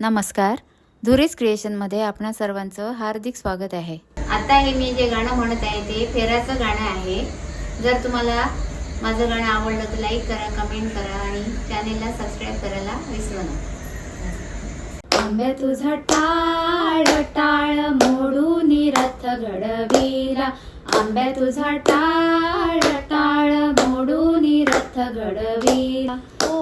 नमस्कार. धुरीस क्रिएशनमध्ये आपणा सर्वांचं हार्दिक स्वागत आहे. आता हे मी जे गाणं म्हणत आहे ते फेराचं गाणं आहे. जर तुम्हाला माझं गाणं आवडलं तर लाईक करा कमेंट करा आणि चॅनेलला सबस्क्राईब करायला विसरू नका. आंब्या तुझा टाळ टाळ मोडून रथ घडविला आंब्या तुझा टाळ टाळ मोडून रथ घडविला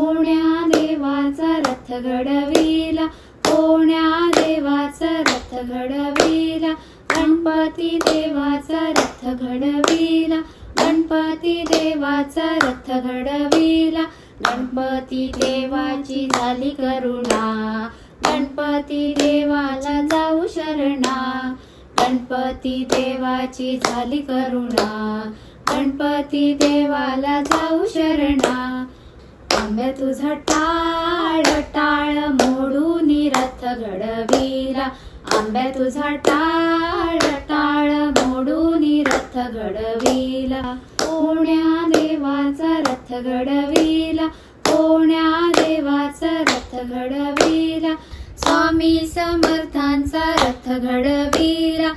कोण्या देवाचा रथ घडविला? कोण्या देवाचा रथ घडविला? गणपती देवाचा रथ घडविला? गणपती देवाचा रथ घडविला? गणपती देवाची झाली करुणा. गणपती देवाला जाऊ शरणा. गणपती देवाची झाली करुणा. गणपती देवाला जाऊ शरणा. आंब्या तुझा टाळ टाळ मोडून रथ घडविला. आंब्या तुझा टाळ टाळ मोडून रथ घडविला. कोण्या देवाचा रथ घडविला? कोण्या देवाचा रथ घडविला? स्वामी समर्थांचा रथ घडविला.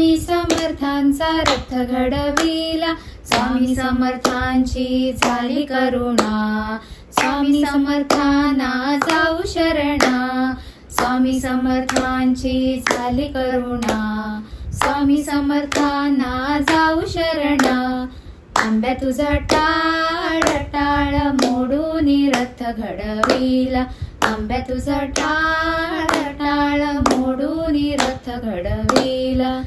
स्वामी समर्थांचा रथ घडविला. स्वामी समर्थांची झाली करुणा. स्वामी समर्थांना जाऊ शरणा. स्वामी समर्थांची झाली करुणा. स्वामी समर्थांना जाऊ शरणा. आंब्या तुझा टाळ टाळ मोडून रथ घडविला. आंब्या तुझा टाळ टाळ मोडून रथ घडविला.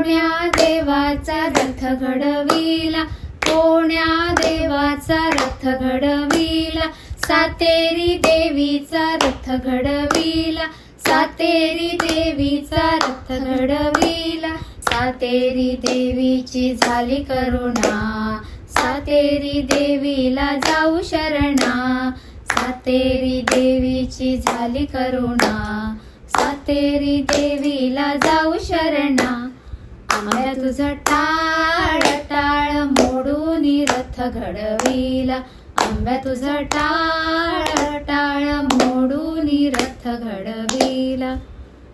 कोण्या देवाचा रथ घडविला? कोण्या देवाचा रथ घडविला? सातेरी देवीचा रथ घडविला. सातेरी देवीचा रथ घडविला. सातेरी देवीची झाली करुणा. सातेरी देवीला जाऊ शरणा. सातेरी देवीची झाली करुणा. सातेरी देवीला जाऊ शरणा. म्हणजे आम्हाला तुझा टाळ टाळ मोडून रथ घडविला. आंब्या म्हणजे तुझा टाळ टाळ मोडून रथ घडविला.